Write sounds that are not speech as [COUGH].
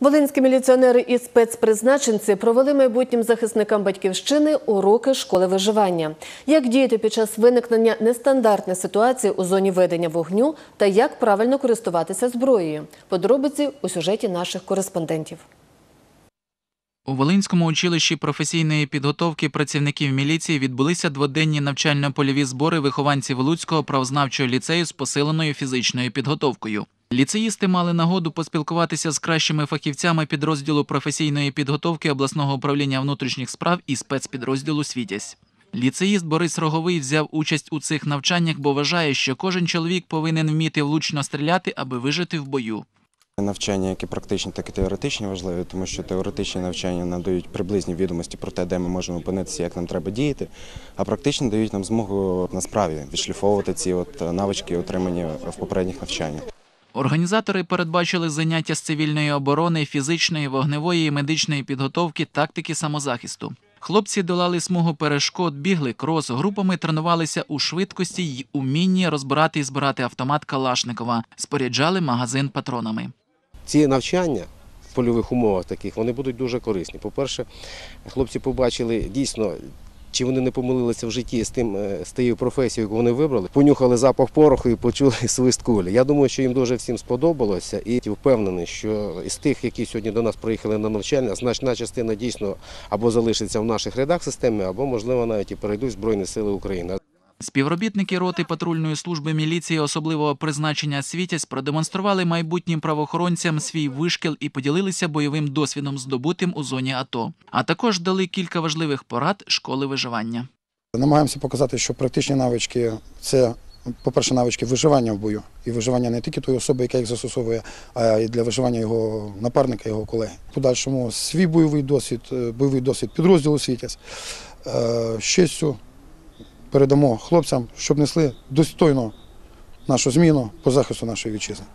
Волинські міліціонери і спецпризначенці провели майбутнім захисникам батьківщини уроки школи виживання. Як діяти під час виникнення нестандартної ситуації у зоні ведення вогню та як правильно користуватися зброєю. Подробиці у сюжеті наших кореспондентів. У Волинському училищі професійної підготовки працівників міліції відбулися дводенні навчально-польові збори вихованців Луцького правознавчого ліцею з посиленою фізичною підготовкою. Ліцеїсти мали нагоду поспілкуватися з кращими фахівцями підрозділу професійної підготовки обласного управління внутрішніх справ і спецпідрозділу Світязь. Ліцеїст Борис Роговий взяв участь у цих навчаннях, бо вважає, що кожен чоловік повинен вміти влучно стріляти, аби вижити в бою. Навчання, як практичні, так і теоретичні важливі, тому що теоретичні навчання надають приблизні відомості про те, де ми можемо опинитися, як нам треба діяти, а практичні дають нам змогу на справі відшліфовувати ці от навички, отримані в попередніх навчаннях. Організатори передбачили заняття з цивільної оборони, фізичної, вогневої і медичної підготовки, тактики самозахисту. Хлопці долали смугу перешкод, бігли крос, групами тренувалися у швидкості й умінні розбирати і збирати автомат Калашникова, споряджали магазин патронами. ці навчання в польових умовах таких вони будуть дуже корисні. По-перше, хлопці побачили дійсно. Чи вони не помилилися в житті з тим е, з тією професією, яку вони вибрали, понюхали запах пороху і почули [LAUGHS] свист кулі. Я думаю, що їм дуже всім сподобалося, і впевнений, що із тих, які сьогодні до нас приїхали на навчання, значна частина дійсно або залишиться в наших рядах системи, або можливо навіть і перейдуть в Збройні Сили України. Співробітники роти патрульної служби міліції особливого призначення Світязь продемонстрували майбутнім правоохоронцям свій вишкіл і поділилися бойовим досвідом, здобутим у зоні АТО. А також дали кілька важливих порад школи виживання. Намагаємося показати, що практичні навички це, по-перше, навички виживання в бою. І виживання не тільки тої особи, яка їх застосовує, а й для виживання його напарника, його колеги. Подальшому свій бойовий досвід, е, бойовий досвід підрозділу Світязь. е, з честю передамо хлопцям, щоб несли достойно нашу зміну по захисту нашої вітчизни.